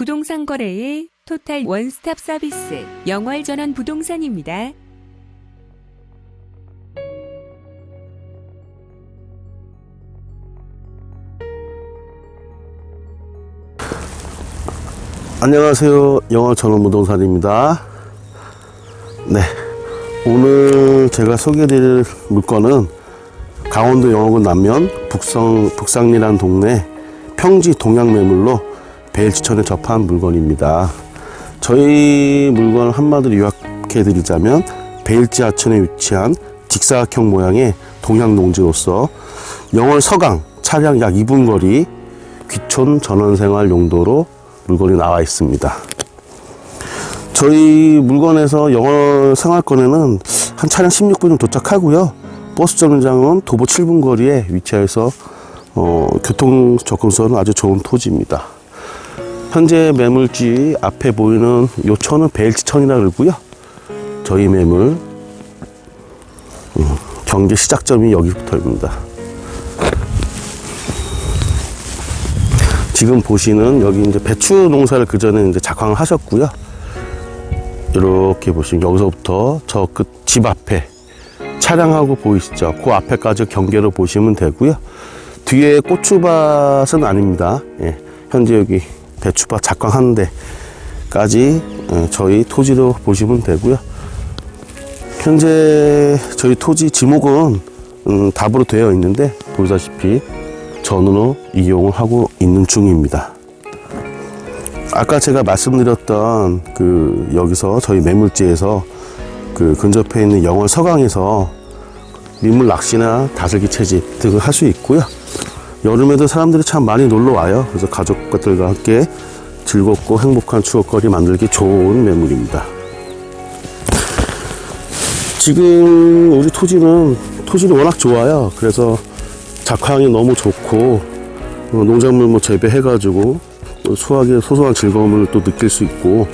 부동산 거래의 토탈 원스톱 서비스 영월 전원 부동산입니다. 안녕하세요. 영화 전원 부동산입니다. 네. 오늘 제가 소개해드릴 물건은 강원도 영월군 남면 북성, 북상리라는 동네 평지 동양 매물로 베일지천에 접한 물건입니다. 저희 물건을 한마디로 요약해 드리자면 베일 지 하천에 위치한 직사각형 모양의 동양 농지로서 영월 서강 차량 약 2분 거리 귀촌 전원생활 용도로 물건이 나와 있습니다. 저희 물건에서 영월 생활권에는 한 차량 16분 좀 도착하고요. 버스 정류장은 도보 7분 거리에 위치해서 어, 교통 접근성은 아주 좋은 토지입니다. 현재 매물지 앞에 보이는 요 천은 베일지천이라 그러고요. 저희 매물 음, 경제 시작점이 여기부터입니다. 지금 보시는 여기 이제 배추 농사를 그 전에 이제 작황을 하셨고요. 이렇게 보시면 여기서부터 저 그 집 앞에 차량하고 보이시죠? 그 앞에까지 경계로 보시면 되고요. 뒤에 고추밭은 아닙니다. 예, 현재 여기 배추밭 작황하는 데까지 예, 저희 토지로 보시면 되고요. 현재 저희 토지 지목은 음, 답으로 되어 있는데 보시다시피 전으로 이용을 하고 있는 중입니다. 아까 제가 말씀드렸던 그 여기서 저희 매물지에서 그 근접해 있는 영월 서강에서 민물 낚시나 다슬기 채집 등을 할 수 있고요. 여름에도 사람들이 참 많이 놀러 와요. 그래서 가족들과 함께 즐겁고 행복한 추억거리 만들기 좋은 매물입니다. 지금 우리 토지는 토질이 워낙 좋아요. 그래서 작황이 너무 좋고 어, 농작물 뭐 재배해가지고 또 수확의 소소한 즐거움을 또 느낄 수 있고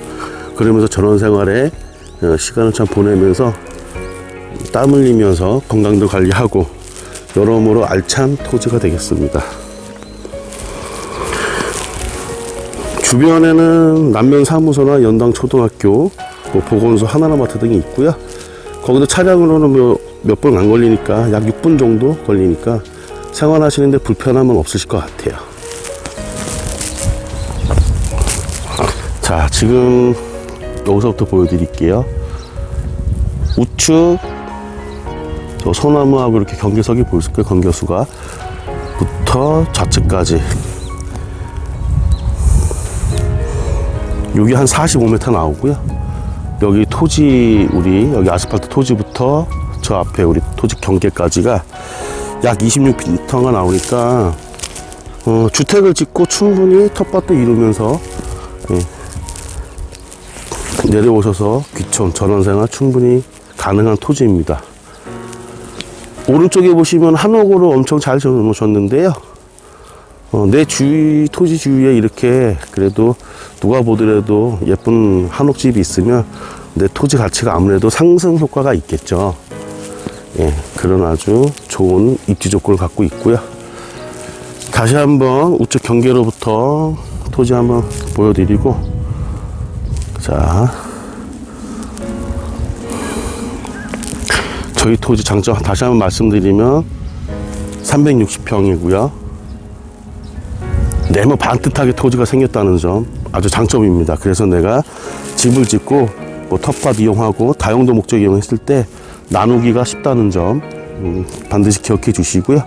그러면서 전원 생활에 어, 시간을 참 보내면서 땀 흘리면서 건강도 관리하고 여러모로 알찬 토지가 되겠습니다. 주변에는 남면 사무소나 연당 초등학교, 뭐 보건소 하나라마트 등이 있고요. 거기도 차량으로는 몇 분 안 걸리니까 약 6분 정도 걸리니까 생활하시는데 불편함은 없으실 것 같아요. 자, 지금 여기서부터 보여드릴게요. 우측 저 소나무하고 이렇게 경계석이 보일 거예요. 경계수가 부터 좌측까지 여기 한 45m 나오고요. 여기 토지 우리 여기 아스팔트 토지부터 저 앞에 우리 토지 경계까지가 약 26m가 나오니까 어, 주택을 짓고 충분히 텃밭도 이루면서 예, 내려오셔서 귀촌 전원생활 충분히 가능한 토지입니다. 오른쪽에 보시면 한옥으로 엄청 잘 지어놓으셨는데요. 어, 내 주위 토지 주위에 이렇게 그래도 누가 보더라도 예쁜 한옥집이 있으면 내 토지 가치가 아무래도 상승 효과가 있겠죠. 예, 그런 아주 좋은 입지 조건을 갖고 있고요. 다시 한번 우측 경계로부터 토지 한번 보여드리고, 자, 저희 토지 장점 다시 한번 말씀드리면 360평이고요. 네모 반듯하게 토지가 생겼다는 점 아주 장점입니다. 그래서 내가 집을 짓고 뭐 텃밭 이용하고 다용도 목적 이용했을 때 나누기가 쉽다는 점 음, 반드시 기억해 주시고요.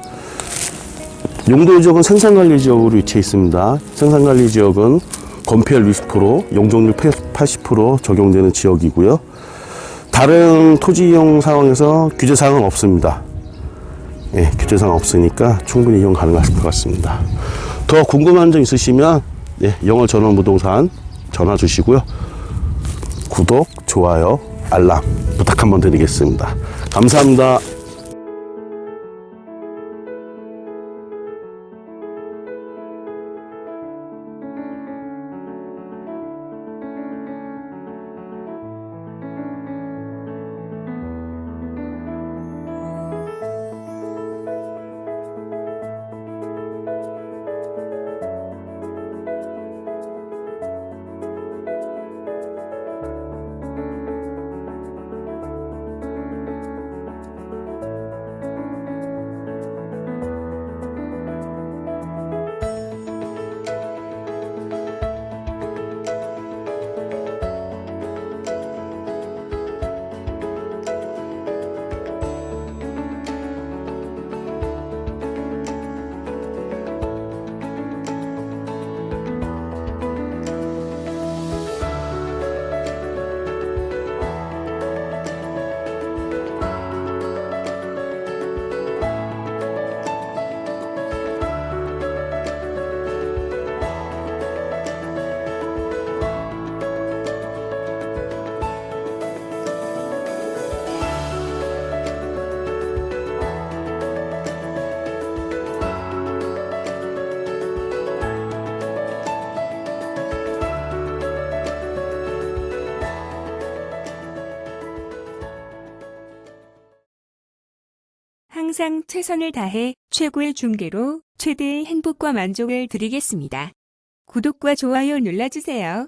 용도 지역은 생산관리 지역으로 위치해 있습니다. 생산관리 지역은 건폐율 60%, 용적률 80% 적용되는 지역이고요. 다른 토지 이용 상황에서 규제 사항은 없습니다. 예, 규제 사항 없으니까 충분히 이용 가능하실 것 같습니다. 더 궁금한 점 있으시면 예, 영월 전원 부동산 전화 주시고요. 구독, 좋아요, 알람 부탁 한번 드리겠습니다. 감사합니다. 항상 최선을 다해 최고의 중개로 최대의 행복과 만족을 드리겠습니다. 구독과 좋아요 눌러주세요.